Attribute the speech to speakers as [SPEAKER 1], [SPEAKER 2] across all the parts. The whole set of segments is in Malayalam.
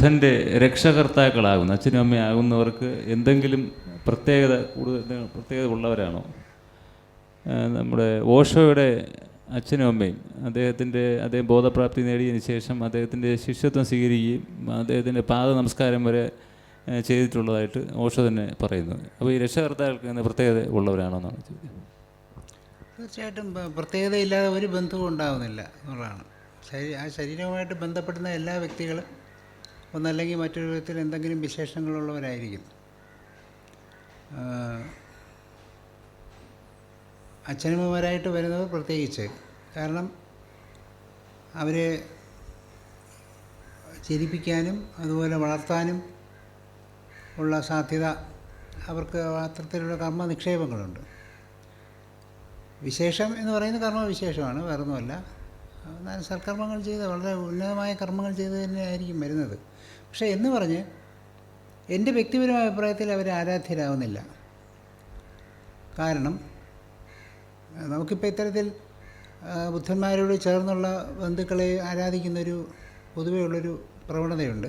[SPEAKER 1] ബുദ്ധന്റെ രക്ഷകർത്താക്കളാകുന്നു അച്ഛനും അമ്മയാകുന്നവർക്ക് എന്തെങ്കിലും പ്രത്യേകത കൂടുതൽ പ്രത്യേകത ഉള്ളവരാണോ? നമ്മുടെ ഓഷോയുടെ അച്ഛനും അമ്മയും അദ്ദേഹത്തിന്റെ അദ്ദേഹം ബോധപ്രാപ്തി നേടിയതിന് ശേഷം അദ്ദേഹത്തിന്റെ ശിഷ്യത്വം സ്വീകരിക്കുകയും അദ്ദേഹത്തിന്റെ പാദ നമസ്കാരം വരെ ചെയ്തിട്ടുള്ളതായിട്ട് ഓഷോ തന്നെ പറയുന്നു. അപ്പോൾ ഈ രക്ഷകർത്താക്കൾക്ക് എന്ന പ്രത്യേകത ഉള്ളവരാണോ എന്നാണ് ചോദ്യം.
[SPEAKER 2] തീർച്ചയായിട്ടും പ്രത്യേകത പ്രത്യേകതയില്ലാതെ ഒരു ബന്ധവും ഉണ്ടാകുന്നില്ല എന്നുള്ളതാണ്. ശരീ ആ ശരീരവുമായിട്ട് ബന്ധപ്പെടുന്ന എല്ലാ വ്യക്തികളും ഒന്നല്ലെങ്കിൽ മറ്റൊരു വിധത്തിൽ എന്തെങ്കിലും വിശേഷങ്ങളുള്ളവരായിരിക്കും. അച്ഛനമ്മമാരായിട്ട് വരുന്നത് പ്രത്യേകിച്ച്. കാരണം അവരെ ചിരിപ്പിക്കാനും അതുപോലെ വളർത്താനും ഉള്ള സാധ്യത അവർക്ക് അത്തരത്തിലുള്ള കർമ്മ നിക്ഷേപങ്ങളുണ്ട് വിശേഷം എന്ന് പറയുന്നത് കർമ്മവിശേഷമാണ് വേറൊന്നുമല്ല. എന്നാൽ സൽക്കർമ്മങ്ങൾ ചെയ്ത് വളരെ ഉന്നതമായ കർമ്മങ്ങൾ ചെയ്ത് തന്നെ ആയിരിക്കും വരുന്നത്. പക്ഷേ എന്ന് പറഞ്ഞ് എന്റെ വ്യക്തിപരമായ അഭിപ്രായത്തിൽ അവർ ആരാധ്യരാകുന്നില്ല കാരണം നമുക്കിപ്പോൾ ഇത്തരത്തിൽ ബുദ്ധന്മാരോട് ചേർന്നുള്ള ബന്ധുക്കളെ ആരാധിക്കുന്നൊരു പൊതുവേ ഉള്ളൊരു പ്രവണതയുണ്ട്.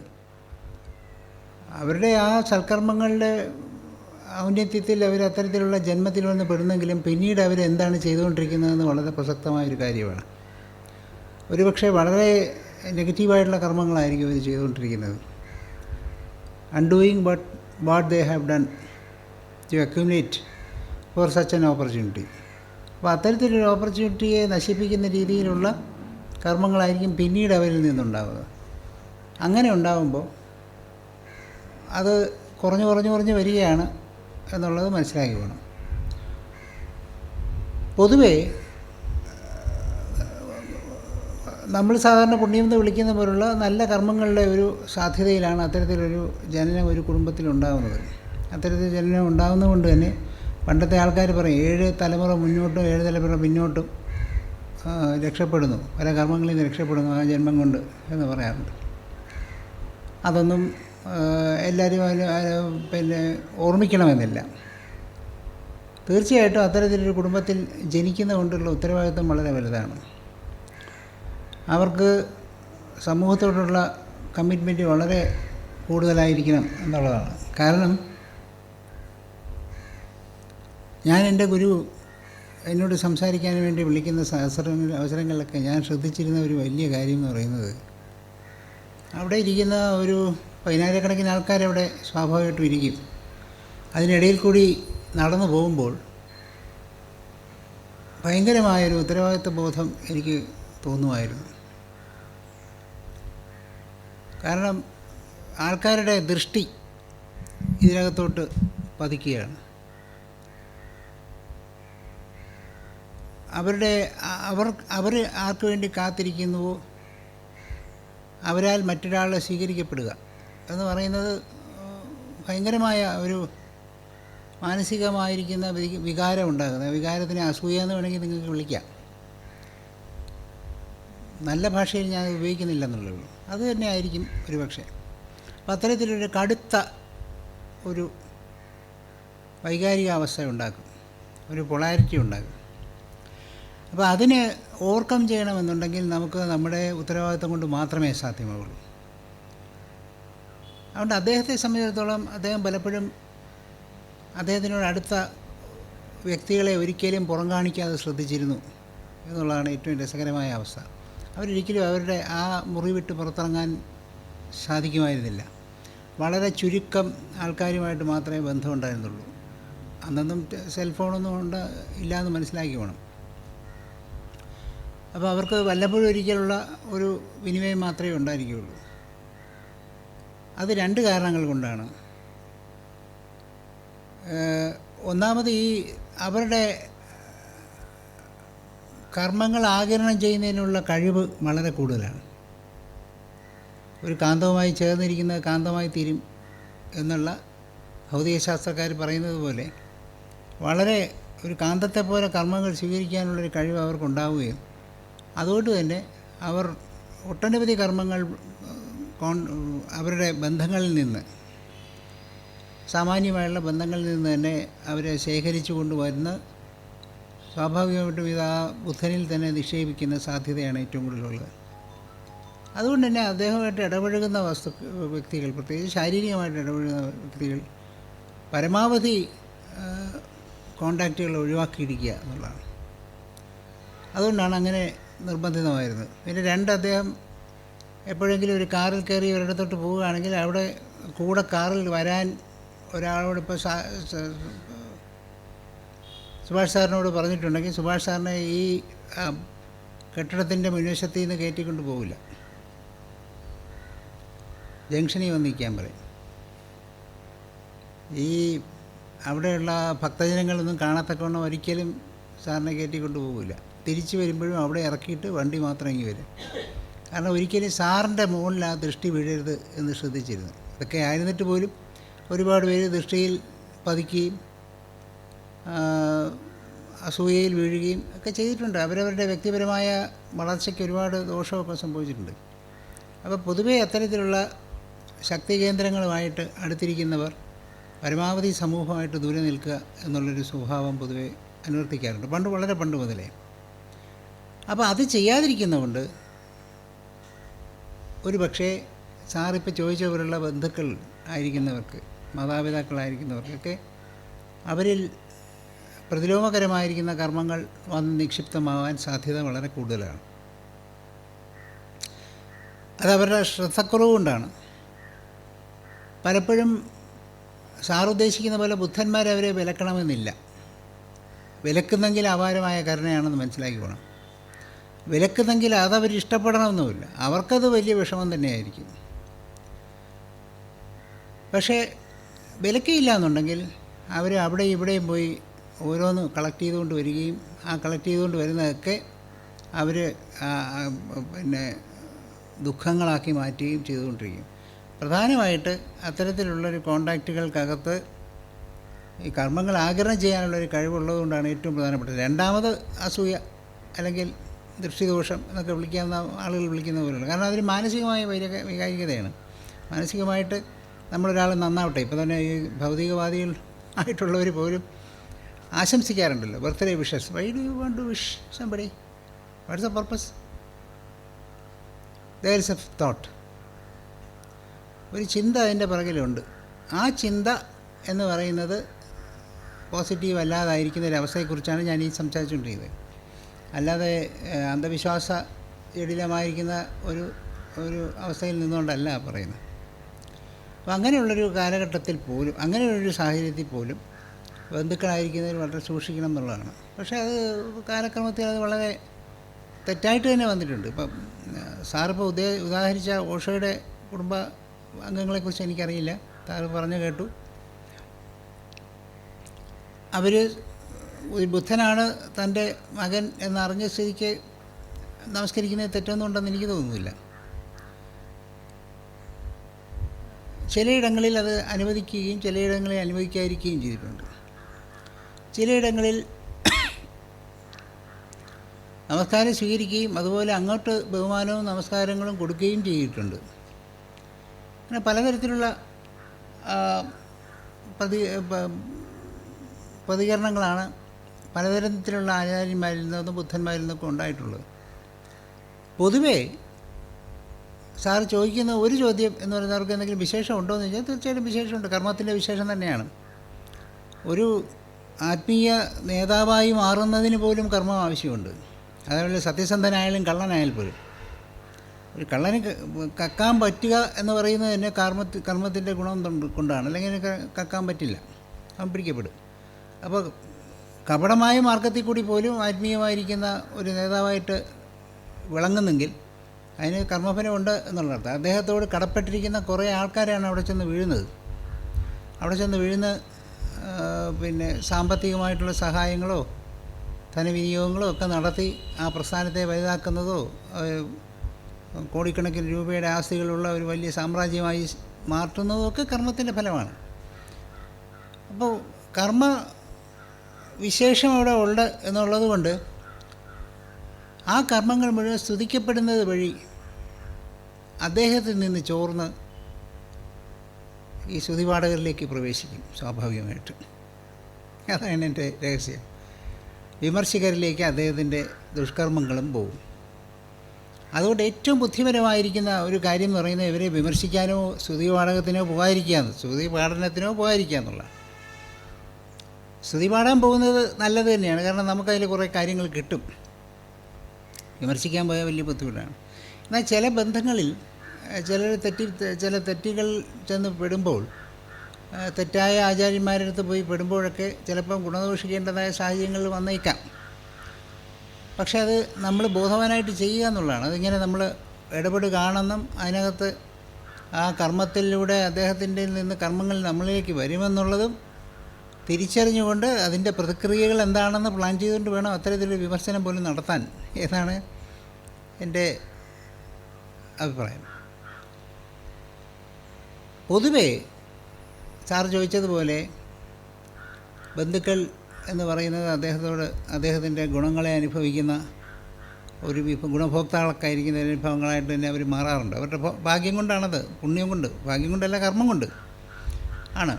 [SPEAKER 2] അവരുടെ ആ സൽക്കർമ്മങ്ങളുടെ ഔന്നത്യത്തിൽ അവർ അത്തരത്തിലുള്ള ജന്മത്തിൽ വന്ന് പെടുന്നെങ്കിലും പിന്നീട് അവർ എന്താണ് ചെയ്തുകൊണ്ടിരിക്കുന്നതെന്ന് വളരെ പ്രസക്തമായൊരു കാര്യമാണ്. ഒരുപക്ഷെ വളരെ നെഗറ്റീവായിട്ടുള്ള കർമ്മങ്ങളായിരിക്കും ഇവർ ചെയ്തുകൊണ്ടിരിക്കുന്നത്. Undoing but what they have done to accumulate for such an opportunity അപ്പോൾ അത്തരത്തിലൊരു ഓപ്പർച്യൂണിറ്റിയെ നശിപ്പിക്കുന്ന രീതിയിലുള്ള കർമ്മങ്ങളായിരിക്കും പിന്നീട് അവരിൽ നിന്നുണ്ടാവുക. അങ്ങനെ ഉണ്ടാകുമ്പോൾ അത് കുറഞ്ഞു കുറഞ്ഞു കുറഞ്ഞ് വരികയാണ് എന്നുള്ളത് മനസ്സിലാക്കി വേണം. പൊതുവേ നമ്മൾ സാധാരണ പുണ്യം എന്ന് വിളിക്കുന്ന പോലുള്ള നല്ല കർമ്മങ്ങളുടെ ഒരു സാധ്യതയിലാണ് അത്തരത്തിലൊരു ജനനം ഒരു കുടുംബത്തിൽ ഉണ്ടാകുന്നത് അത്തരത്തിൽ ജനനം ഉണ്ടാകുന്നത് കൊണ്ട് തന്നെ പണ്ടത്തെ ആൾക്കാർ പറയും ഏഴ് തലമുറ മുന്നോട്ടും ഏഴ് തലമുറ പിന്നോട്ടും രക്ഷപ്പെടുന്നു. പല കർമ്മങ്ങളിൽ നിന്ന് രക്ഷപ്പെടുന്നു ആ ജന്മം കൊണ്ട് എന്ന് പറയാറുണ്ട്. അതൊന്നും എല്ലാവരും പിന്നെ ഓർമ്മിക്കണമെന്നില്ല. തീർച്ചയായിട്ടും അത്തരത്തിലൊരു കുടുംബത്തിൽ ജനിക്കുന്ന കൊണ്ടുള്ള ഉത്തരവാദിത്വം വളരെ വലുതാണ്. അവർക്ക് സമൂഹത്തോടുള്ള കമ്മിറ്റ്മെന്റ് വളരെ കൂടുതലായിരിക്കണം എന്നുള്ളതാണ്. കാരണം ഞാൻ എന്റെ ഗുരു എന്നോട് സംസാരിക്കാൻ വേണ്ടി വിളിക്കുന്ന അവസരങ്ങൾ അവസരങ്ങളിലൊക്കെ ഞാൻ ശ്രദ്ധിച്ചിരുന്ന ഒരു വലിയ കാര്യം എന്ന് പറയുന്നത് അവിടെ ഇരിക്കുന്ന ഒരു പതിനായിരക്കണക്കിന് ആൾക്കാരവിടെ സ്വാഭാവികമായിട്ടും ഇരിക്കും. അതിനിടയിൽ കൂടി നടന്നു പോകുമ്പോൾ ഭയങ്കരമായൊരു ഉത്തരവാദിത്വ ബോധം എനിക്ക് തോന്നുമായിരുന്നു. കാരണം ആൾക്കാരുടെ ദൃഷ്ടി ഇതിനകത്തോട്ട് പതിക്കുകയാണ്. അവരുടെ അവർ അവർ ആർക്ക് വേണ്ടി കാത്തിരിക്കുന്നുവോ? അവരാൽ മറ്റൊരാളെ സ്വീകരിക്കപ്പെടുക എന്ന് പറയുന്നത് ഭയങ്കരമായ ഒരു മാനസികമായിരിക്കുന്ന വികാരം ഉണ്ടാകുന്നത് വികാരത്തിനെ അസൂയ എന്ന് വേണമെങ്കിൽ നിങ്ങൾക്ക് വിളിക്കാം. നല്ല ഭാഷയിൽ ഞാൻ അത് ഉപയോഗിക്കുന്നില്ലെന്നുള്ളൂ അത് തന്നെ ആയിരിക്കും ഒരു പക്ഷേ. അപ്പം അത്തരത്തിലൊരു കടുത്ത ഒരു വൈകാരികാവസ്ഥ ഉണ്ടാക്കും. ഒരു പൊളാരിറ്റി ഉണ്ടാകും അപ്പോൾ അതിനെ ഓവർകം ചെയ്യണമെന്നുണ്ടെങ്കിൽ നമുക്ക് നമ്മുടെ ഉത്തരവാദിത്തം കൊണ്ട് മാത്രമേ സാധ്യമാവുള്ളൂ. അതുകൊണ്ട് അദ്ദേഹത്തെ സംബന്ധിച്ചിടത്തോളം അദ്ദേഹം പലപ്പോഴും അദ്ദേഹത്തിനോട് അടുത്ത വ്യക്തികളെ ഒരിക്കലും പുറം കാണിക്കാതെ ശ്രദ്ധിച്ചിരുന്നു എന്നുള്ളതാണ് ഏറ്റവും രസകരമായ അവസ്ഥ. അവരൊരിക്കലും അവരുടെ ആ മുറി വിട്ട് പുറത്തിറങ്ങാൻ സാധിക്കുമായിരുന്നില്ല. വളരെ ചുരുക്കം ആൾക്കാരുമായിട്ട് മാത്രമേ ബന്ധമുണ്ടായിരുന്നുള്ളൂ. അന്നൊന്നും സെൽഫോണൊന്നും ഉണ്ട് ഇല്ലയെന്ന് മനസ്സിലാക്കി വേണം. അപ്പോൾ അവർക്ക് വല്ലപ്പോഴും ഒരിക്കലുള്ള ഒരു വിനിമയം മാത്രമേ ഉണ്ടായിരിക്കുകയുള്ളൂ അത് രണ്ട് കാരണങ്ങൾ കൊണ്ടാണ്. ഒന്നാമത് ഈ അവരുടെ കർമ്മങ്ങൾ ആകിരണം ചെയ്യുന്നതിനുള്ള കഴിവ് വളരെ കൂടുതലാണ്. ഒരു കാന്തവുമായി ചേർന്നിരിക്കുന്നത് കാന്തമായി തീരും എന്നുള്ള ഭൗതികശാസ്ത്രക്കാർ പറയുന്നത് പോലെ വളരെ ഒരു കാന്തത്തെ പോലെ കർമ്മങ്ങൾ സ്വീകരിക്കാനുള്ളൊരു കഴിവ് അവർക്കുണ്ടാവുകയും അതുകൊണ്ട് തന്നെ അവർ ഒട്ടനവധി കർമ്മങ്ങൾ അവരുടെ ബന്ധങ്ങളിൽ നിന്ന് സാമാന്യമായുള്ള ബന്ധങ്ങളിൽ നിന്ന് തന്നെ അവരെ ശേഖരിച്ചു കൊണ്ടുവരുന്ന സ്വാഭാവികമായിട്ടും ഇത് ആ ബുദ്ധനിൽ തന്നെ നിക്ഷേപിക്കുന്ന സാധ്യതയാണ് ഏറ്റവും കൂടുതലുള്ളത്. അതുകൊണ്ട് തന്നെ അദ്ദേഹമായിട്ട് ഇടപഴകുന്ന വസ്തു വ്യക്തികൾ പ്രത്യേകിച്ച് ശാരീരികമായിട്ട് ഇടപഴകുന്ന വ്യക്തികൾ പരമാവധി കോണ്ടാക്റ്റുകൾ ഒഴിവാക്കിയിരിക്കുക എന്നുള്ളതാണ്. അതുകൊണ്ടാണ് അങ്ങനെ നിർബന്ധിതമായിരുന്നത്. പിന്നെ രണ്ട് അദ്ദേഹം എപ്പോഴെങ്കിലും ഒരു കാറിൽ കയറി ഒരിടത്തോട്ട് പോവുകയാണെങ്കിൽ അവിടെ കൂടെ കാറിൽ വരാൻ ഒരാളോട് ഇപ്പോൾ സുഭാഷ് സാറിനോട് പറഞ്ഞിട്ടുണ്ടെങ്കിൽ സുഭാഷ് സാറിനെ ഈ കെട്ടിടത്തിന്റെ മുൻവശത്തിൽ നിന്ന് കയറ്റിക്കൊണ്ട് പോകില്ല ജംഗ്ഷനിൽ വന്ന് നിൽക്കാൻ പറയും. ഈ അവിടെയുള്ള ഭക്തജനങ്ങളൊന്നും കാണത്തക്കവണ്ണം ഒരിക്കലും സാറിനെ കയറ്റിക്കൊണ്ട് പോകില്ല തിരിച്ചു വരുമ്പോഴും അവിടെ ഇറക്കിയിട്ട് വണ്ടി മാത്രം ഇങ്ങി വരും. കാരണം ഒരിക്കലും സാറിന്റെ മുകളിൽ ആ ദൃഷ്ടി വീഴരുത് എന്ന് ശ്രദ്ധിച്ചിരുന്നു. അതൊക്കെ ആയിരുന്നിട്ട് പോലും ഒരുപാട് പേര് ദൃഷ്ടിയിൽ പതിക്കുകയും അസൂയയിൽ വീഴുകയും ഒക്കെ ചെയ്തിട്ടുണ്ട്. അവരവരുടെ വ്യക്തിപരമായ വളർച്ചയ്ക്ക് ഒരുപാട് ദോഷമൊക്കെ സംഭവിച്ചിട്ടുണ്ട്. അപ്പോൾ പൊതുവേ അത്തരത്തിലുള്ള ശക്തി കേന്ദ്രങ്ങളുമായിട്ട് അടുത്തിരിക്കുന്നവർ പരമാവധി സമൂഹമായിട്ട് ദൂരെ നിൽക്കുക എന്നുള്ളൊരു സ്വഭാവം പൊതുവെ അനുവർത്തിക്കാറുണ്ട്. പണ്ട് വളരെ പണ്ട് മുതലേ. അപ്പോൾ അത് ചെയ്യാതിരിക്കുന്നതുകൊണ്ട് ഒരു പക്ഷേ സാറിപ്പോൾ ചോദിച്ച പോലുള്ള ബന്ധുക്കൾ ആയിരിക്കുന്നവർക്ക് മാതാപിതാക്കളായിരിക്കുന്നവർക്കൊക്കെ അവരിൽ പ്രതിലോമകരമായിരിക്കുന്ന കർമ്മങ്ങൾ വന്ന് നിക്ഷിപ്തമാവാൻ സാധ്യത വളരെ കൂടുതലാണ്. അത് അവരുടെ ശ്രദ്ധക്കുറവ് കൊണ്ടാണ് പലപ്പോഴും സാർ ഉദ്ദേശിക്കുന്ന പോലെ ബുദ്ധന്മാർ അവരെ വിലക്കണമെന്നില്ല. വിലക്കുന്നെങ്കിൽ അപാരമായ കരുണയാണെന്ന് മനസ്സിലാക്കിക്കോണം. വിലക്കുന്നെങ്കിൽ അതവർ ഇഷ്ടപ്പെടണമെന്നുമില്ല. അവർക്കത് വലിയ വിഷമം തന്നെയായിരിക്കും. പക്ഷേ വിലക്കയില്ല എന്നുണ്ടെങ്കിൽ അവർ അവിടെ ഇവിടെയും പോയി ഓരോന്ന് കളക്ട് ചെയ്തുകൊണ്ട് വരികയും ആ കളക്ട് ചെയ്തുകൊണ്ട് വരുന്നതൊക്കെ അവർ പിന്നെ ദുഃഖങ്ങളാക്കി മാറ്റുകയും ചെയ്തുകൊണ്ടിരിക്കും. പ്രധാനമായിട്ട് അത്തരത്തിലുള്ളൊരു കോണ്ടാക്റ്റുകൾക്കകത്ത് ഈ കർമ്മങ്ങൾ ആഗിരണം ചെയ്യാനുള്ളൊരു കഴിവുള്ളതുകൊണ്ടാണ് ഏറ്റവും പ്രധാനപ്പെട്ടത്. രണ്ടാമത് അസൂയ അല്ലെങ്കിൽ ദൃഷ്ടിദോഷം എന്നൊക്കെ വിളിക്കാവുന്ന ആളുകൾ വിളിക്കുന്ന പോലെയുള്ള. കാരണം അതൊരു മാനസികമായ വൈരക വൈകാരികതയാണ്. മാനസികമായിട്ട് നമ്മളൊരാൾ നന്നാവട്ടെ. ഇപ്പോൾ തന്നെ ഈ ഭൗതികവാദികൾ ആയിട്ടുള്ളവർ പോലും ആശംസിക്കാറുണ്ടല്ലോ. Birthday wishes. Why do you want to wish somebody what's a purpose there is a thought ഒരു ചിന്ത അതിന്റെ പുറകിലുണ്ട്. ആ ചിന്ത എന്ന് പറയുന്നത് പോസിറ്റീവ് അല്ലാതായിരിക്കുന്ന ഒരു അവസ്ഥയെക്കുറിച്ചാണ് ഞാൻ ഈ സംസാരിച്ചുകൊണ്ടിരിക്കുന്നത്. അല്ലാതെ അന്ധവിശ്വാസ ജടിലമായിരിക്കുന്ന ഒരു ഒരു അവസ്ഥയിൽ നിന്നുകൊണ്ടല്ല പറയുന്നത്. അപ്പോൾ അങ്ങനെയുള്ളൊരു കാലഘട്ടത്തിൽ പോലും അങ്ങനെയുള്ളൊരു സാഹചര്യത്തിൽ പോലും ബന്ധുക്കളായിരിക്കുന്നതിൽ വളരെ സൂക്ഷിക്കണം എന്നുള്ളതാണ്. പക്ഷേ അത് കാലക്രമത്തിൽ അത് വളരെ തെറ്റായിട്ട് തന്നെ വന്നിട്ടുണ്ട്. ഇപ്പം സാറിപ്പോൾ ഉദേ ഉദാഹരിച്ച ഓഷോയുടെ കുടുംബ അംഗങ്ങളെക്കുറിച്ച് എനിക്കറിയില്ല. സാറ് പറഞ്ഞു കേട്ടു. അവർ ഒരു ബുദ്ധനാണ് തന്റെ മകൻ എന്നറിഞ്ഞ സ്ഥിതിക്ക് നമസ്കരിക്കുന്നത് തെറ്റൊന്നും ഉണ്ടെന്ന് എനിക്ക് തോന്നുന്നില്ല. ചിലയിടങ്ങളിൽ അത് അനുവദിക്കുകയും ചിലയിടങ്ങളിൽ അനുവദിക്കാതിരിക്കുകയും ചെയ്തിട്ടുണ്ട്. ചിലയിടങ്ങളിൽ നമസ്കാരം സ്വീകരിക്കുകയും അതുപോലെ അങ്ങോട്ട് ബഹുമാനവും നമസ്കാരങ്ങളും കൊടുക്കുകയും ചെയ്തിട്ടുണ്ട്. അങ്ങനെ പലതരത്തിലുള്ള പ്രതി പ്രതികരണങ്ങളാണ് പലതരത്തിലുള്ള ആചാര്യന്മാരിൽ നിന്നും ബുദ്ധന്മാരിൽ നിന്നൊക്കെ ഉണ്ടായിട്ടുള്ളത്. പൊതുവേ സാർ ചോദിക്കുന്ന ഒരു ചോദ്യം എന്ന് പറയുന്നവർക്ക് എന്തെങ്കിലും വിശേഷം ഉണ്ടോ എന്ന് ചോദിച്ചാൽ തീർച്ചയായിട്ടും വിശേഷമുണ്ട്. കർമ്മത്തിന്റെ വിശേഷം തന്നെയാണ്. ഒരു ആത്മീയ നേതാവായി മാറുന്നതിന് പോലും കർമ്മം ആവശ്യമുണ്ട്. അതേപോലെ സത്യസന്ധനായാലും കള്ളനായാലും പോലും. ഒരു കള്ളന് കക്കാൻ പറ്റുക എന്ന് പറയുന്നത് തന്നെ കർമ്മത്തി കർമ്മത്തിന്റെ ഗുണം കൊണ്ട് കൊണ്ടാണ്. അല്ലെങ്കിൽ കക്കാൻ പറ്റില്ല. അവൻ പിടിക്കപ്പെടും. അപ്പോൾ കപടമായ മാർഗത്തിൽ കൂടി പോലും ആത്മീയമായിരിക്കുന്ന ഒരു നേതാവായിട്ട് വിളങ്ങുന്നെങ്കിൽ അതിന് കർമ്മഫലമുണ്ട് അർത്ഥം. അദ്ദേഹത്തോട് കടപ്പെട്ടിരിക്കുന്ന കുറേ ആൾക്കാരാണ് അവിടെ ചെന്ന് വീഴുന്നത്. അവിടെ ചെന്ന് വീഴുന്ന പിന്നെ സാമ്പത്തികമായിട്ടുള്ള സഹായങ്ങളോ ധനവിനിയോഗങ്ങളോ ഒക്കെ നടത്തി ആ പ്രസ്ഥാനത്തെ വലുതാക്കുന്നതോ കോടിക്കണക്കിന് രൂപയുടെ ആസ്തികളുള്ള ഒരു വലിയ സാമ്രാജ്യമായി മാറ്റുന്നതും ഒക്കെ കർമ്മത്തിന്റെ ഫലമാണ്. അപ്പോൾ കർമ്മ വിശേഷം അവിടെ ഉണ്ട് എന്നുള്ളത് കൊണ്ട് ആ കർമ്മങ്ങൾ മുഴുവൻ സ്തുതിക്കപ്പെടുന്നത് വഴി അദ്ദേഹത്തിൽ നിന്ന് ചോർന്ന് ഈ ശ്രുതിപാഠകരിലേക്ക് പ്രവേശിക്കും സ്വാഭാവികമായിട്ട്. അതാണ് എന്റെ രഹസ്യം. വിമർശകരിലേക്ക് അദ്ദേഹത്തിന്റെ ദുഷ്കർമ്മങ്ങളും പോകും അതുകൊണ്ട് ഏറ്റവും ബുദ്ധിപരമായിരിക്കുന്ന ഒരു കാര്യം എന്ന് പറയുന്നത് ഇവരെ വിമർശിക്കാനോ ശ്രുതി പാഠകത്തിനോ പോകാതിരിക്കുക ശ്രുതി പാഠനത്തിനോ പോകാതിരിക്കുക എന്നുള്ള. ശ്രുതി പാടാൻ പോകുന്നത് നല്ലത് തന്നെയാണ്. കാരണം നമുക്കതിൽ കുറേ കാര്യങ്ങൾ കിട്ടും. വിമർശിക്കാൻ പോയാൽ വലിയ ബുദ്ധിമുട്ടാണ്. എന്നാൽ ചില ബന്ധങ്ങളിൽ ചിലർ തെറ്റി ചില തെറ്റുകൾ ചെന്ന് പെടുമ്പോൾ തെറ്റായ ആചാര്യന്മാരുടെ അടുത്ത് പോയി പെടുമ്പോഴൊക്കെ ചിലപ്പം ഗുണദോഷിക്കേണ്ടതായ സാഹചര്യങ്ങൾ വന്നേക്കാം. പക്ഷേ അത് നമ്മൾ ബോധവാനായിട്ട് ചെയ്യുക എന്നുള്ളതാണ്. അതിങ്ങനെ നമ്മൾ ഇടപെടുകയാണെന്നും അതിനകത്ത് ആ കർമ്മത്തിലൂടെ അദ്ദേഹത്തിന്റെ നിന്ന് കർമ്മങ്ങൾ നമ്മളിലേക്ക് വരുമെന്നുള്ളതും തിരിച്ചറിഞ്ഞുകൊണ്ട് അതിന്റെ പ്രതിക്രിയകൾ എന്താണെന്ന് പ്ലാൻ ചെയ്തുകൊണ്ട് വേണം അത്തരത്തിലൊരു വിമർശനം പോലും നടത്താൻ എന്നാണ് എന്റെ അഭിപ്രായം. പൊതുവേ സാർ ചോദിച്ചതുപോലെ ബന്ധുക്കൾ എന്ന് പറയുന്നത് അദ്ദേഹത്തോട് അദ്ദേഹത്തിന്റെ ഗുണങ്ങളെ അനുഭവിക്കുന്ന ഒരു വിഭ ഗുണഭോക്താക്കളൊക്കെ ആയിരിക്കുന്ന അനുഭവങ്ങളായിട്ട് തന്നെ അവർ മാറാറുണ്ട്. അവരുടെ ഭാഗ്യം കൊണ്ടാണത് പുണ്യം കൊണ്ട് ഭാഗ്യം കൊണ്ടല്ല കർമ്മം കൊണ്ട്. ആണ്.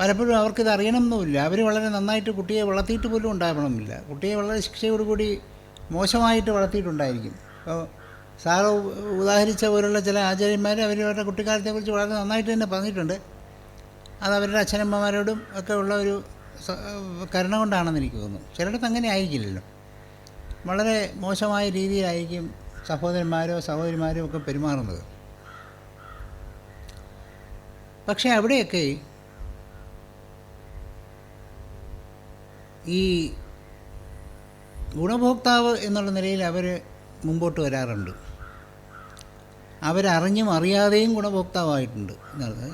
[SPEAKER 2] പലപ്പോഴും അവർക്കിത് അറിയണമെന്നുമില്ല അവർ വളരെ നന്നായിട്ട് കുട്ടിയെ വളർത്തിയിട്ട് പോലും ഉണ്ടാകണമെന്നില്ല കുട്ടിയെ വളരെ ശിക്ഷയോടുകൂടി മോശമായിട്ട് വളർത്തിയിട്ടുണ്ടായിരിക്കും. അപ്പോൾ സാറ് ഉദാഹരിച്ച പോലുള്ള ചില ആചാര്യന്മാർ അവർ അവരുടെ കുട്ടിക്കാലത്തെക്കുറിച്ച് വളരെ നന്നായിട്ട് തന്നെ പറഞ്ഞിട്ടുണ്ട്. അത് അവരുടെ അച്ഛനമ്മമാരോടും ഒക്കെ ഉള്ള ഒരു കരുണ കൊണ്ടാണെന്ന് എനിക്ക് തോന്നുന്നു. ചിലയിടത്ത് അങ്ങനെ ആയിരിക്കില്ലല്ലോ. വളരെ മോശമായ രീതിയിലായിരിക്കും സഹോദരന്മാരോ സഹോദരിമാരോ ഒക്കെ പെരുമാറുന്നത്. പക്ഷേ അവിടെയൊക്കെ ഈ ഗുണഭോക്താവ് എന്നുള്ള നിലയിൽ അവർ മുമ്പോട്ട് വരാറുണ്ട്. അവരറിഞ്ഞും അറിയാതെയും ഗുണഭോക്താവായിട്ടുണ്ട്.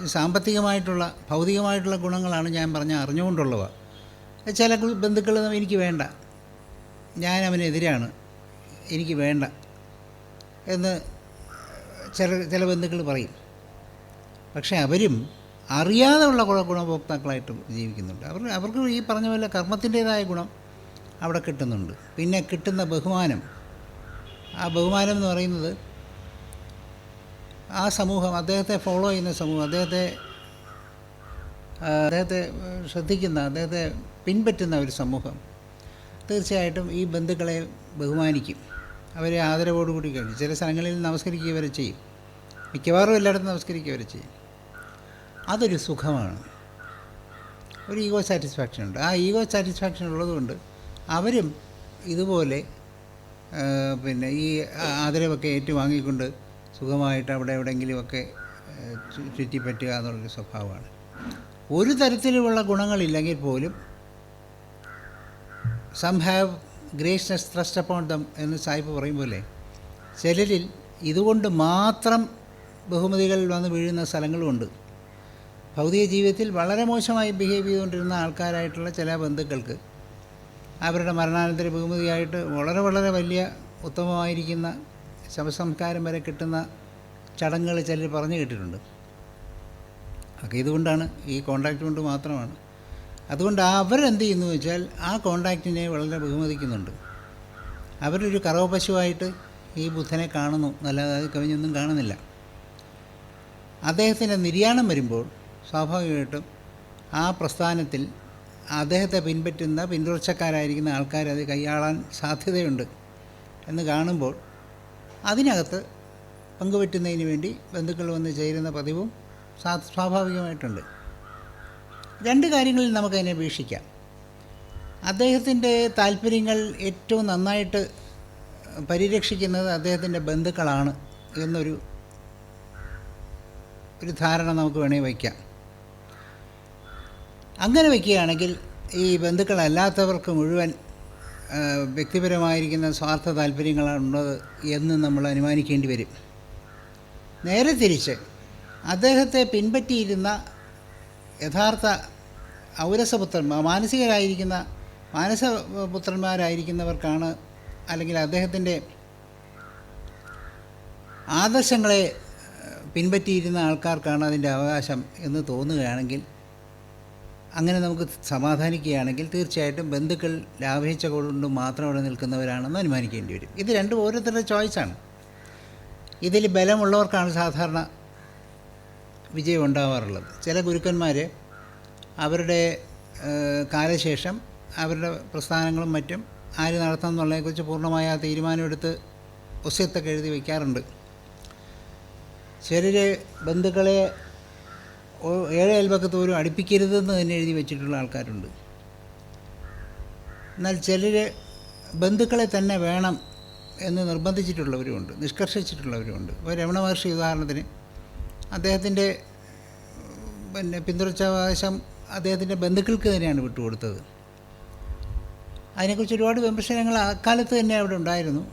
[SPEAKER 2] സാമ്പത്തികമായിട്ടുള്ള ഭൗതികമായിട്ടുള്ള ഗുണങ്ങളാണ് ഞാൻ പറഞ്ഞ അറിഞ്ഞുകൊണ്ടുള്ളവ. ചില ബന്ധുക്കൾ എനിക്ക് വേണ്ട. ഞാൻ അവനെതിരാണ്. എനിക്ക് വേണ്ട. എന്ന് ചില ചില ബന്ധുക്കൾ പറയും. പക്ഷേ അവരും അറിയാതെ ഉള്ള ഗുണ ഗുണഭോക്താക്കളായിട്ട് ജീവിക്കുന്നുണ്ട്. അവർ അവർക്ക് ഈ പറഞ്ഞ പോലെ കർമ്മത്തിന്റേതായ ഗുണം അവിടെ കിട്ടുന്നുണ്ട്. പിന്നെ കിട്ടുന്ന ബഹുമാനം. ആ ബഹുമാനം എന്ന് പറയുന്നത് ആ സമൂഹം അദ്ദേഹത്തെ ഫോളോ ചെയ്യുന്ന സമൂഹം അദ്ദേഹത്തെ അദ്ദേഹത്തെ ശ്രദ്ധിക്കുന്ന അദ്ദേഹത്തെ പിൻപറ്റുന്ന ഒരു സമൂഹം തീർച്ചയായിട്ടും ഈ ബന്ധുക്കളെ ബഹുമാനിക്കും. അവരെ ആദരവോടുകൂടി കഴിയും ചില സ്ഥലങ്ങളിൽ നമസ്കരിക്കുക വരെ ചെയ്യും. മിക്കവാറും എല്ലായിടത്തും നമസ്കരിക്കുക വരെ ചെയ്യും. അതൊരു സുഖമാണ്. ഒരു ഈഗോ സാറ്റിസ്ഫാക്ഷൻ ഉണ്ട്. ആ ഈഗോ സാറ്റിസ്ഫാക്ഷൻ ഉള്ളതുകൊണ്ട് അവരും ഇതുപോലെ പിന്നെ ഈ ആദരവൊക്കെ ഏറ്റുവാങ്ങിക്കൊണ്ട് സുഖമായിട്ട് അവിടെ എവിടെയെങ്കിലുമൊക്കെ ചുറ്റിപ്പറ്റുക എന്നുള്ളൊരു സ്വഭാവമാണ്. ഒരു തരത്തിലുമുള്ള ഗുണങ്ങളില്ലെങ്കിൽ പോലും some have greatness thrust upon them എന്ന് സായിപ്പ് പറയും പോലെ ചിലരിൽ ഇതുകൊണ്ട് മാത്രം ബഹുമതികൾ വന്ന് വീഴുന്ന സ്ഥലങ്ങളുമുണ്ട്. ഭൗതിക ജീവിതത്തിൽ വളരെ മോശമായി ബിഹേവ് ചെയ്തുകൊണ്ടിരുന്ന ആൾക്കാരായിട്ടുള്ള ചില ബന്ധുക്കൾക്ക് അവരുടെ മരണാനന്തര ബഹുമതിയായിട്ട് വളരെ വളരെ വലിയ ഉത്തമമായിരിക്കുന്ന ശവസംസ്കാരം വരെ കിട്ടുന്ന ചടങ്ങുകൾ ചിലർ പറഞ്ഞു കേട്ടിട്ടുണ്ട്. ഒക്കെ ഇതുകൊണ്ടാണ് ഈ കോണ്ടാക്റ്റ് കൊണ്ട് മാത്രമാണ്. അതുകൊണ്ട് അവരെന്ത് ചെയ്യുന്നു വെച്ചാൽ ആ കോണ്ടാക്റ്റിനെ വളരെ ബഹുമതിക്കുന്നുണ്ട്. അവരൊരു കറവ പശുവായിട്ട് ഈ ബുദ്ധനെ കാണുന്നു. നല്ലത് അത് കവിഞ്ഞൊന്നും കാണുന്നില്ല. അദ്ദേഹത്തിന്റെ നിര്യാണം വരുമ്പോൾ സ്വാഭാവികമായിട്ടും ആ പ്രസ്ഥാനത്തിൽ അദ്ദേഹത്തെ പിൻപറ്റുന്ന പിന്തുടർച്ചക്കാരായിരിക്കുന്ന ആൾക്കാർ അത് കൈയാളാൻ സാധ്യതയുണ്ട് എന്ന് കാണുമ്പോൾ അതിനകത്ത് പങ്കുപറ്റുന്നതിന് വേണ്ടി ബന്ധുക്കൾ വന്ന് ചേരുന്ന പതിവും സ്വാഭാവികമായിട്ടുണ്ട്. രണ്ട് കാര്യങ്ങളിൽ നമുക്കതിനെ വീക്ഷിക്കാം അദ്ദേഹത്തിന്റെ താല്പര്യങ്ങൾ ഏറ്റവും നന്നായിട്ട് പരിരക്ഷിക്കുന്നത് അദ്ദേഹത്തിന്റെ ബന്ധുക്കളാണ് എന്നൊരു ഒരു ധാരണ നമുക്ക് വേണമെങ്കിൽ വയ്ക്കാം. അങ്ങനെ വയ്ക്കുകയാണെങ്കിൽ ഈ ബന്ധുക്കളല്ലാത്തവർക്ക് മുഴുവൻ വ്യക്തിപരമായിരിക്കുന്ന സ്വാർത്ഥ താല്പര്യങ്ങളാണുള്ളത് എന്ന് നമ്മൾ അനുമാനിക്കേണ്ടി വരും. നേരെ തിരിച്ച് അദ്ദേഹത്തെ പിൻപറ്റിയിരുന്ന യഥാർത്ഥ ഔരസപുത്രന്മാർ മാനസികരായിരിക്കുന്ന മാനസപുത്രന്മാരായിരിക്കുന്നവർക്കാണ് അല്ലെങ്കിൽ അദ്ദേഹത്തിന്റെ ആദർശങ്ങളെ പിൻപറ്റിയിരുന്ന ആൾക്കാർക്കാണ് അതിന്റെ അവകാശം എന്ന് തോന്നുകയാണെങ്കിൽ അങ്ങനെ നമുക്ക് സമാധാനിക്കുകയാണെങ്കിൽ തീർച്ചയായിട്ടും ബന്ധുക്കൾ ലാഭിച്ച കൊണ്ട് മാത്രം അവിടെ നിൽക്കുന്നവരാണെന്ന് അനുമാനിക്കേണ്ടി വരും. ഇത് രണ്ടും ഓരോരുത്തരുടെ ചോയ്സാണ് ഇതിൽ ബലമുള്ളവർക്കാണ് സാധാരണ വിജയം ഉണ്ടാവാറുള്ളത്. ചില ഗുരുക്കന്മാർ അവരുടെ കാലശേഷം അവരുടെ പ്രസ്ഥാനങ്ങളും മറ്റും ആര് നടത്തണം എന്നുള്ളതിനെക്കുറിച്ച് പൂർണമായ തീരുമാനമെടുത്ത് ഒസ്യത്തൊക്കെ എഴുതി വയ്ക്കാറുണ്ട് ചിലർ ബന്ധുക്കളെ ഏഴ് അയൽപക്കത്ത് പോലും അടുപ്പിക്കരുതെന്ന് തന്നെ എഴുതി വെച്ചിട്ടുള്ള ആൾക്കാരുണ്ട്. എന്നാൽ ചിലർ ബന്ധുക്കളെ തന്നെ വേണം എന്ന് നിർബന്ധിച്ചിട്ടുള്ളവരുമുണ്ട് നിഷ്കർഷിച്ചിട്ടുള്ളവരുമുണ്ട്. ഇപ്പോൾ രമണ മഹർഷി ഉദാഹരണത്തിന് അദ്ദേഹത്തിന്റെ പിന്നെ പിന്തുടർച്ചാവകാശം അദ്ദേഹത്തിന്റെ ബന്ധുക്കൾക്ക് തന്നെയാണ് വിട്ടുകൊടുത്തത്. അതിനെക്കുറിച്ച് ഒരുപാട് വിമർശനങ്ങൾ അക്കാലത്ത് തന്നെ അവിടെ ഉണ്ടായിരുന്നു.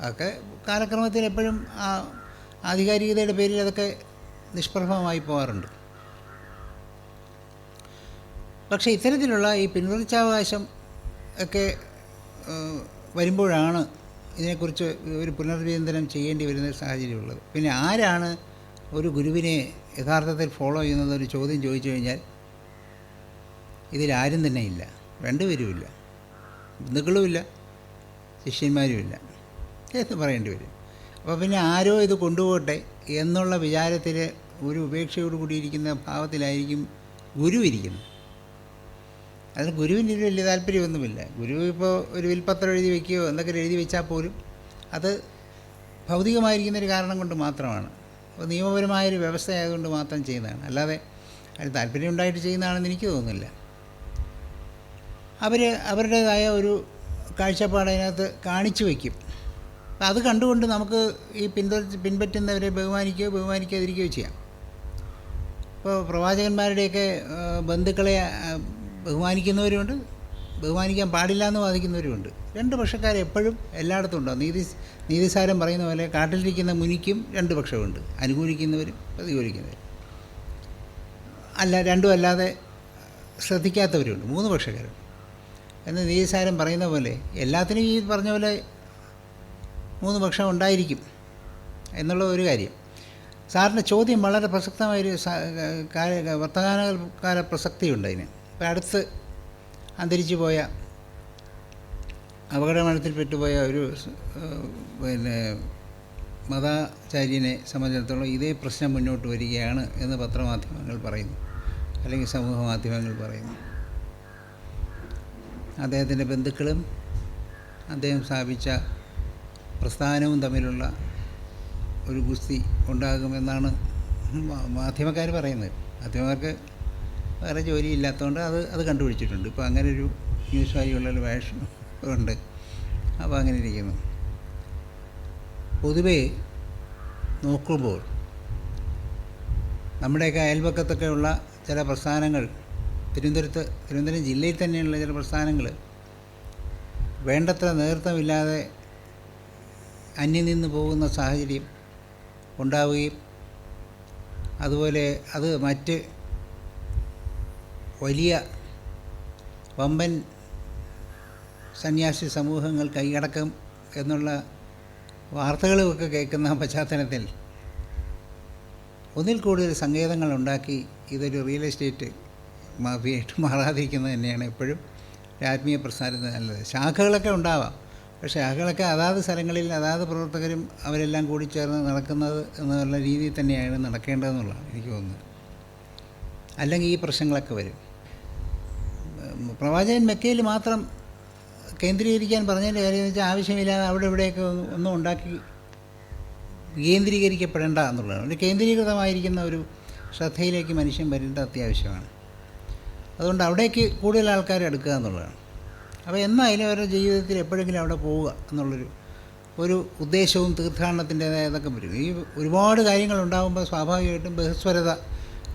[SPEAKER 2] അതൊക്കെ കാലക്രമത്തിൽ എപ്പോഴും ആ ആധികാരികതയുടെ പേരിൽ അതൊക്കെ നിഷ്പ്രഭമായി പോകാറുണ്ട്. പക്ഷേ ഇത്തരത്തിലുള്ള ഈ പിന്തുടർച്ചാവകാശം ഒക്കെ വരുമ്പോഴാണ് ഇതിനെക്കുറിച്ച് ഒരു പുനർവിചിന്തനം ചെയ്യേണ്ടി വരുന്ന ഒരു സാഹചര്യമുള്ളത്. പിന്നെ ആരാണ് ഒരു ഗുരുവിനെ യഥാർത്ഥത്തിൽ ഫോളോ ചെയ്യുന്നത് ഒരു ചോദ്യം ചോദിച്ചു കഴിഞ്ഞാൽ ഇതിലാരും തന്നെ ഇല്ല. രണ്ടുപേരുമില്ല. ബന്ധുക്കളുമില്ല. ശിഷ്യന്മാരുമില്ല. എന്ന് പറയേണ്ടി വരും. അപ്പോൾ പിന്നെ ആരോ ഇത് കൊണ്ടുപോകട്ടെ എന്നുള്ള വിചാരത്തിൽ ഒരു ഉപേക്ഷയോട് കൂടിയിരിക്കുന്ന ഭാവത്തിലായിരിക്കും ഗുരു ഇരിക്കുന്നത്. അതിന് ഗുരുവിന് ഇതിൽ വലിയ താല്പര്യമൊന്നുമില്ല. ഗുരു ഇപ്പോൾ ഒരു വിൽപ്പത്രം എഴുതി വയ്ക്കുകയോ എന്തൊക്കെ എഴുതി വെച്ചാൽ പോലും അത് ഭൗതികമായിരിക്കുന്ന ഒരു കാരണം കൊണ്ട് മാത്രമാണ്. അപ്പോൾ നിയമപരമായൊരു വ്യവസ്ഥയായതുകൊണ്ട് മാത്രം ചെയ്യുന്നതാണ്. അല്ലാതെ അതിന് താല്പര്യം ഉണ്ടായിട്ട് ചെയ്യുന്നതാണെന്ന് എനിക്ക് തോന്നുന്നില്ല. അവർ അവരുടേതായ ഒരു കാഴ്ചപ്പാട് അതിനകത്ത് കാണിച്ചു വയ്ക്കും. അത് കണ്ടുകൊണ്ട് നമുക്ക് ഈ പിന്തുടച്ച് പിൻപറ്റുന്നവരെ ബഹുമാനിക്കുകയോ ബഹുമാനിക്കാതിരിക്കുകയോ ചെയ്യാം. ഇപ്പോൾ പ്രവാചകന്മാരുടെയൊക്കെ ബന്ധുക്കളെ ബഹുമാനിക്കുന്നവരുമുണ്ട്. ബഹുമാനിക്കാൻ പാടില്ല എന്ന് വാദിക്കുന്നവരുമുണ്ട്. രണ്ട് പക്ഷക്കാർ എപ്പോഴും എല്ലായിടത്തും ഉണ്ടാവും നീതി നീതിസാരം പറയുന്ന പോലെ കാട്ടിലിരിക്കുന്ന മുനിക്കും രണ്ട് പക്ഷമുണ്ട് അനുകൂലിക്കുന്നവരും പ്രതികൂലിക്കുന്നവരും. അല്ല രണ്ടും അല്ലാതെ ശ്രദ്ധിക്കാത്തവരുണ്ട് മൂന്ന് പക്ഷക്കാരുണ്ട് എന്ന് നീതിസാരം പറയുന്ന പോലെ എല്ലാത്തിനും ഈ പറഞ്ഞ പോലെ മൂന്ന് പക്ഷം ഉണ്ടായിരിക്കും എന്നുള്ള ഒരു കാര്യം. സാറിന്റെ ചോദ്യം വളരെ പ്രസക്തമായൊരു വർത്തമാനകാല പ്രസക്തിയുണ്ട് അതിന്. അടുത്ത് അന്തരിച്ചു പോയ അപകടമരണത്തിൽപ്പെട്ടുപോയ ഒരു പിന്നെ മതാചാര്യനെ സംബന്ധിച്ചിടത്തോളം ഇതേ പ്രശ്നം മുന്നോട്ട് വരികയാണ് എന്ന് പത്രമാധ്യമങ്ങൾ പറയുന്നു. അല്ലെങ്കിൽ സമൂഹ മാധ്യമങ്ങൾ പറയുന്നു. അദ്ദേഹത്തിന്റെ ബന്ധുക്കളും അദ്ദേഹം സ്ഥാപിച്ച പ്രസ്ഥാനവും തമ്മിലുള്ള ഒരു ഗുസ്തി ഉണ്ടാകുമെന്നാണ് മാധ്യമക്കാർ പറയുന്നത്. മാധ്യമക്കാർക്ക് വേറെ ജോലി ഇല്ലാത്തതുകൊണ്ട് അത് അത് കണ്ടുപിടിച്ചിട്ടുണ്ട്. ഇപ്പോൾ അങ്ങനെ ഒരു ന്യൂസ് വാരിയുള്ളൊരു വേഷം ഉണ്ട്. അപ്പോൾ അങ്ങനെ ഇരിക്കുന്നു. പൊതുവേ നോക്കുമ്പോൾ നമ്മുടെയൊക്കെ അയൽപക്കത്തൊക്കെ ഉള്ള ചില പ്രസ്ഥാനങ്ങൾ തിരുവനന്തപുരത്ത് തിരുവനന്തപുരം ജില്ലയിൽ തന്നെയുള്ള ചില പ്രസ്ഥാനങ്ങൾ വേണ്ടത്ര നേതൃത്വമില്ലാതെ അന്യം നിന്ന് പോകുന്ന സാഹചര്യം ഉണ്ടാവുകയും അതുപോലെ അത് മറ്റ് വലിയ വമ്പൻ സന്യാസി സമൂഹങ്ങൾ കൈയടക്കും എന്നുള്ള വാർത്തകളുമൊക്കെ കേൾക്കുന്ന പശ്ചാത്തലത്തിൽ ഒന്നിൽ കൂടുതൽ സങ്കേതങ്ങൾ ഉണ്ടാക്കി ഇതൊരു റിയൽ എസ്റ്റേറ്റ് മാഫിയായിട്ട് മാറാതിരിക്കുന്നത് തന്നെയാണ് എപ്പോഴും ആത്മീയ പ്രസ്ഥാനത്തിന് നല്ലത്. ശാഖകളൊക്കെ ഉണ്ടാവാം. പക്ഷേ ശാഖകളൊക്കെ അതാത് സ്ഥലങ്ങളിൽ അതാത് പ്രവർത്തകരും അവരെല്ലാം കൂടി ചേർന്ന് നടക്കുന്നത് എന്നുള്ള രീതിയിൽ തന്നെയാണ് നടക്കേണ്ടതെന്നുള്ളതാണ് എനിക്ക് തോന്നുന്നത്. അല്ലെങ്കിൽ ഈ പ്രശ്നങ്ങളൊക്കെ വരും. പ്രവാചകൻ മെക്കയിൽ മാത്രം കേന്ദ്രീകരിക്കാൻ പറഞ്ഞതിന്റെ കാര്യം വെച്ചാൽ ആവശ്യമില്ലാതെ അവിടെ ഇവിടെയൊക്കെ ഒന്നും ഉണ്ടാക്കി കേന്ദ്രീകരിക്കപ്പെടേണ്ട എന്നുള്ളതാണ്. ഒരു കേന്ദ്രീകൃതമായിരിക്കുന്ന ഒരു ശ്രദ്ധയിലേക്ക് മനുഷ്യൻ വരേണ്ടത് അത്യാവശ്യമാണ്. അതുകൊണ്ട് അവിടേക്ക് കൂടുതൽ ആൾക്കാർ എടുക്കുക എന്നുള്ളതാണ്. അപ്പോൾ എന്നായാലും അവരുടെ ജീവിതത്തിൽ എപ്പോഴെങ്കിലും അവിടെ പോവുക എന്നുള്ളൊരു ഒരു ഉദ്ദേശവും തീർത്ഥാടനത്തിന്റേതായതൊക്കെ വരും. ഈ ഒരുപാട് കാര്യങ്ങൾ ഉണ്ടാകുമ്പോൾ സ്വാഭാവികമായിട്ടും ബഹുസ്വരത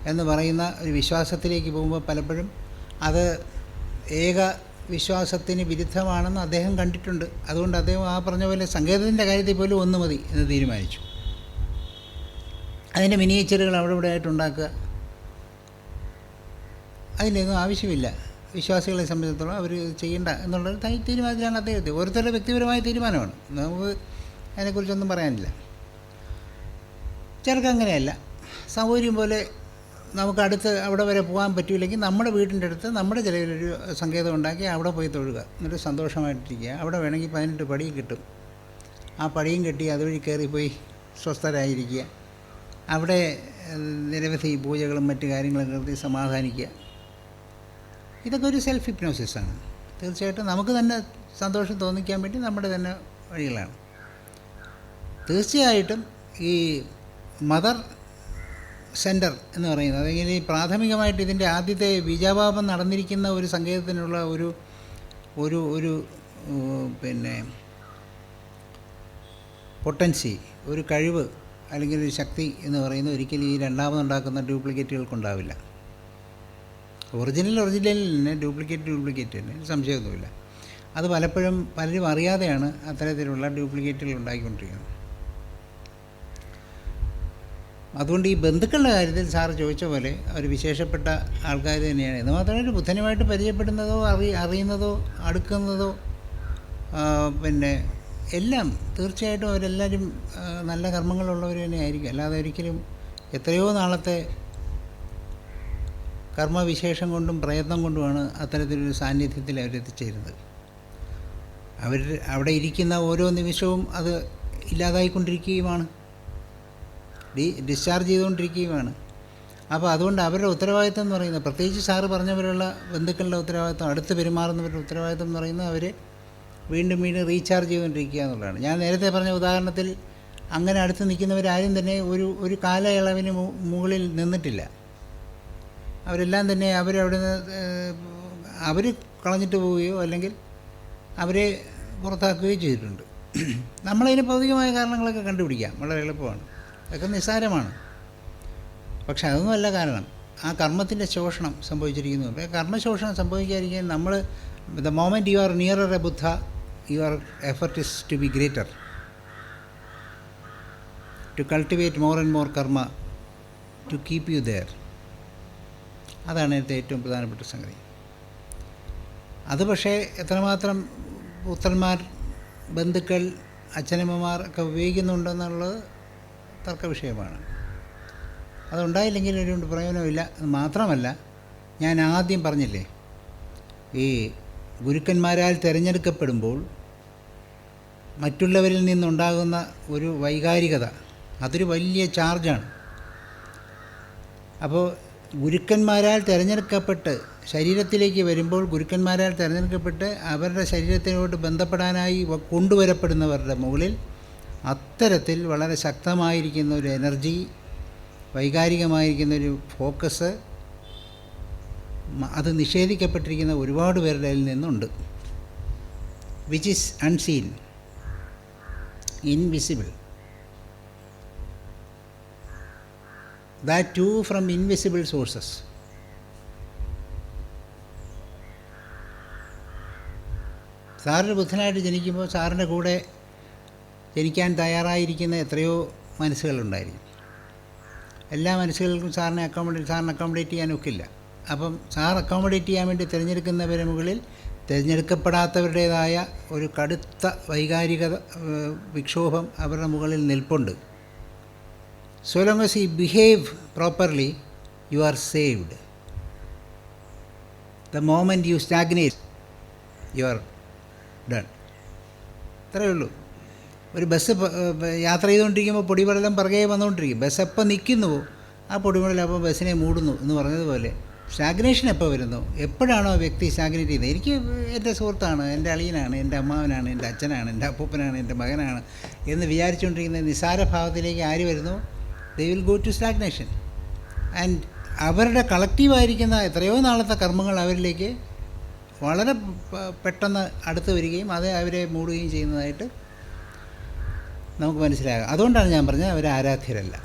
[SPEAKER 2] എന്ന് പറയുന്ന ഒരു വിശ്വാസത്തിലേക്ക് പോകുമ്പോൾ പലപ്പോഴും അത് ഏക വിശ്വാസത്തിന് വിരുദ്ധമാണെന്ന് അദ്ദേഹം കണ്ടിട്ടുണ്ട്. അതുകൊണ്ട് അദ്ദേഹം ആ പറഞ്ഞ പോലെ സങ്കേതത്തിന്റെ കാര്യത്തിൽ പോലും ഒന്ന് മതി എന്ന് തീരുമാനിച്ചു. അതിന്റെ മിനിയേച്ചറുകൾ അവിടെ ഇവിടെ ആയിട്ട് ഉണ്ടാക്കുക. അതിലൊന്നും ആവശ്യമില്ല. വിശ്വാസികളെ സംബന്ധിച്ചിടത്തോളം അവർ ചെയ്യേണ്ട എന്നുള്ളൊരു തീരുമാനത്തിലാണ് അദ്ദേഹത്തെ. ഓരോരുത്തരുടെ വ്യക്തിപരമായ തീരുമാനമാണ്. നമുക്ക് അതിനെക്കുറിച്ചൊന്നും പറയാനില്ല. ചിലർക്ക് അങ്ങനെയല്ല. സൗകര്യം പോലെ നമുക്ക് അടുത്ത് അവിടെ വരെ പോകാൻ പറ്റില്ലെങ്കിൽ നമ്മുടെ വീടിന്റെ അടുത്ത് നമ്മുടെ ചിലവിലൊരു സങ്കേതം ഉണ്ടാക്കി അവിടെ പോയി തൊഴുക. എന്നിട്ട് സന്തോഷമായിട്ടിരിക്കുക. അവിടെ വേണമെങ്കിൽ പതിനെട്ട് പടിയും കിട്ടും. ആ പടിയും കെട്ടി അതുവഴി കയറിപ്പോയി സ്വസ്ഥരായിരിക്കുക. അവിടെ നിരവധി പൂജകളും മറ്റു കാര്യങ്ങളും കരുതി സമാധാനിക്കുക. ഇതൊക്കെ ഒരു സെൽഫ് ഹിപ്നോസിസാണ് തീർച്ചയായിട്ടും നമുക്ക് തന്നെ സന്തോഷം തോന്നിക്കാൻ വേണ്ടി നമ്മുടെ തന്നെ വഴികളാണ്. തീർച്ചയായിട്ടും ഈ മദർ സെന്റർ എന്ന് പറയുന്നത്. അല്ലെങ്കിൽ ഈ പ്രാഥമികമായിട്ട് ഇതിന്റെ ആദ്യത്തെ ബീജാപാപം നടന്നിരിക്കുന്ന ഒരു സങ്കേതത്തിനുള്ള ഒരു ഒരു ഒരു പിന്നെ പൊട്ടൻസി ഒരു കഴിവ് അല്ലെങ്കിൽ ഒരു ശക്തി എന്ന് പറയുന്നത് ഒരിക്കലും ഈ രണ്ടാമതുണ്ടാക്കുന്ന ഡ്യൂപ്ലിക്കേറ്റുകൾക്കുണ്ടാവില്ല. ഒറിജിനൽ ഒറിജിനൽ തന്നെ ഡ്യൂപ്ലിക്കേറ്റ് ഡ്യൂപ്ലിക്കേറ്റ് തന്നെ. സംശയമൊന്നുമില്ല. അത് പലപ്പോഴും പലരും അറിയാതെയാണ് അത്തരത്തിലുള്ള ഡ്യൂപ്ലിക്കേറ്റുകൾ ഉണ്ടാക്കിക്കൊണ്ടിരിക്കുന്നത് അതുകൊണ്ട് ഈ ബന്ധുക്കളുടെ കാര്യത്തിൽ സാറ് ചോദിച്ച പോലെ ഒരു വിശേഷപ്പെട്ട ആൾക്കാർ തന്നെയാണ്. എന്ന് മാത്രമല്ല ബുദ്ധനുമായിട്ട് പരിചയപ്പെടുന്നതോ അറി അറിയുന്നതോ അടുക്കുന്നതോ പിന്നെ എല്ലാം തീർച്ചയായിട്ടും അവരെല്ലാവരും നല്ല കർമ്മങ്ങളുള്ളവർ തന്നെ ആയിരിക്കും അല്ലാതെ ഒരിക്കലും എത്രയോ നാളത്തെ കർമ്മവിശേഷം കൊണ്ടും പ്രയത്നം കൊണ്ടുമാണ് അത്തരത്തിലൊരു സാന്നിധ്യത്തിൽ അവരെത്തിച്ചേരുന്നത്. അവർ അവിടെ ഇരിക്കുന്ന ഓരോ നിമിഷവും അത് ഇല്ലാതായിക്കൊണ്ടിരിക്കുകയുമാണ്. ഡി ഡിസ്ചാർജ് ചെയ്തുകൊണ്ടിരിക്കുകയാണ്. അപ്പോൾ അതുകൊണ്ട് അവരുടെ ഉത്തരവാദിത്തം എന്ന് പറയുന്നത് പ്രത്യേകിച്ച് സാറ് പറഞ്ഞ പോലെയുള്ള ബന്ധുക്കളുടെ ഉത്തരവാദിത്തം അടുത്ത് പെരുമാറുന്നവരുടെ ഉത്തരവാദിത്തം എന്ന് പറയുന്നത് അവർ വീണ്ടും വീണ്ടും റീചാർജ് ചെയ്തുകൊണ്ടിരിക്കുക എന്നുള്ളതാണ്. ഞാൻ നേരത്തെ പറഞ്ഞ ഉദാഹരണത്തിൽ അങ്ങനെ അടുത്ത് നിൽക്കുന്നവരാരും തന്നെ ഒരു ഒരു കാലയളവിന് മുകളിൽ നിന്നിട്ടില്ല. അവരെല്ലാം തന്നെ അവരവിടെ നിന്ന് അവർ കളഞ്ഞിട്ട് പോവുകയോ അല്ലെങ്കിൽ അവരെ പുറത്താക്കുകയോ ചെയ്തിട്ടുണ്ട്. നമ്മളതിന് ഭൗതികമായ കാരണങ്ങളൊക്കെ കണ്ടുപിടിക്കാം. വളരെ എളുപ്പമാണ്. അതൊക്കെ നിസ്സാരമാണ്. പക്ഷെ അതൊന്നുമല്ല കാരണം. ആ കർമ്മത്തിന്റെ ശോഷണം സംഭവിച്ചിരിക്കുന്നു. അപ്പോൾ കർമ്മശോഷണം സംഭവിക്കാതിരിക്കാൻ നമ്മൾ the moment you are nearer a Buddha your effort is to be greater to cultivate more and more karma to keep you there അതാണ് ഇതിന്റെ ഏറ്റവും പ്രധാനപ്പെട്ട സംഗതി. അത് പക്ഷേ എത്രമാത്രം പുത്രന്മാർ ബന്ധുക്കൾ അച്ഛനമ്മമാർ ഒക്കെ ഉപയോഗിക്കുന്നുണ്ടെന്നുള്ളത് തർക്ക വിഷയമാണ് അതുണ്ടായില്ലെങ്കിൽ ഒരു പ്രയോജനമില്ല അത് മാത്രമല്ല ഞാൻ ആദ്യം പറഞ്ഞില്ലേ ഈ ഗുരുക്കന്മാരാൽ തിരഞ്ഞെടുക്കപ്പെടുമ്പോൾ മറ്റുള്ളവരിൽ നിന്നുണ്ടാകുന്ന ഒരു വൈകാരികത അതൊരു വലിയ ചാർജാണ്. അപ്പോൾ ഗുരുക്കന്മാരാൽ തിരഞ്ഞെടുക്കപ്പെട്ട് ശരീരത്തിലേക്ക് വരുമ്പോൾ ഗുരുക്കന്മാരാൽ തിരഞ്ഞെടുക്കപ്പെട്ട് അവരുടെ ശരീരത്തിനോട് ബന്ധപ്പെടാനായി കൊണ്ടുവരപ്പെടുന്നവരുടെ മുകളിൽ അത്തരത്തിൽ വളരെ ശക്തമായിരിക്കുന്ന ഒരു എനർജി വൈകാരികമായിരിക്കുന്നൊരു ഫോക്കസ് അത് നിഷേധിക്കപ്പെട്ടിരിക്കുന്ന ഒരുപാട് പേരുടെ അതിൽ നിന്നുണ്ട്. Which is unseen invisible that to from invisible sources സാറിന് ബുദ്ധനായിട്ട് ജനിക്കുമ്പോൾ സാറിന്റെ കൂടെ ജനിക്കാൻ തയ്യാറായിരിക്കുന്ന എത്രയോ മനസ്സുകളുണ്ടായിരിക്കും എല്ലാ മനസ്സുകൾക്കും സാറിനെ അക്കോമഡേറ്റ് സാറിന് അക്കോമഡേറ്റ് ചെയ്യാനൊക്കില്ല അപ്പം സാർ അക്കോമഡേറ്റ് ചെയ്യാൻ വേണ്ടി തിരഞ്ഞെടുക്കുന്നവരുടെ മുകളിൽ തിരഞ്ഞെടുക്കപ്പെടാത്തവരുടേതായ ഒരു കടുത്ത വൈകാരിക വിക്ഷോഭം അവരുടെ മുകളിൽ നിൽപ്പുണ്ട് as you behave properly, you are saved. The moment you stagnate, you are done. അത്രയേ ഉള്ളൂ ഒരു ബസ് യാത്ര ചെയ്തുകൊണ്ടിരിക്കുമ്പോൾ പൊടിപടലം പിറകെ വന്നുകൊണ്ടിരിക്കും. ബസ് എപ്പോൾ നിൽക്കുന്നുവോ ആ പൊടിപടലം അപ്പോൾ ബസ്സിനെ മൂടുന്നു എന്ന് പറഞ്ഞതുപോലെ സ്റ്റാഗ്നേഷൻ എപ്പോൾ വരുന്നു? എപ്പോഴാണോ ആ വ്യക്തി സ്റ്റാഗ്നേറ്റ് ചെയ്യുന്നത്? എനിക്ക് എന്റെ സുഹൃത്താണ് എന്റെ അളിയനാണ് എന്റെ അമ്മാവനാണ് എന്റെ അച്ഛനാണ് എന്റെ അപ്പൂപ്പനാണ് എന്റെ മകനാണ് എന്ന് വിചാരിച്ചുകൊണ്ടിരിക്കുന്ന നിസാര ഭാവത്തിലേക്ക് ആര് വരുന്നു? They will go to stagnation and അവരുടെ കളക്റ്റീവായിരിക്കുന്ന എത്രയോ നാളത്തെ കർമ്മങ്ങൾ അവരിലേക്ക് വളരെ പെട്ടെന്ന് അടുത്ത് വരികയും അത് അവരെ മൂടുകയും ചെയ്യുന്നതായിട്ട് നമുക്ക് മനസ്സിലാകാം. അതുകൊണ്ടാണ് ഞാൻ പറഞ്ഞത് അവർ ആരാധ്യരല്ല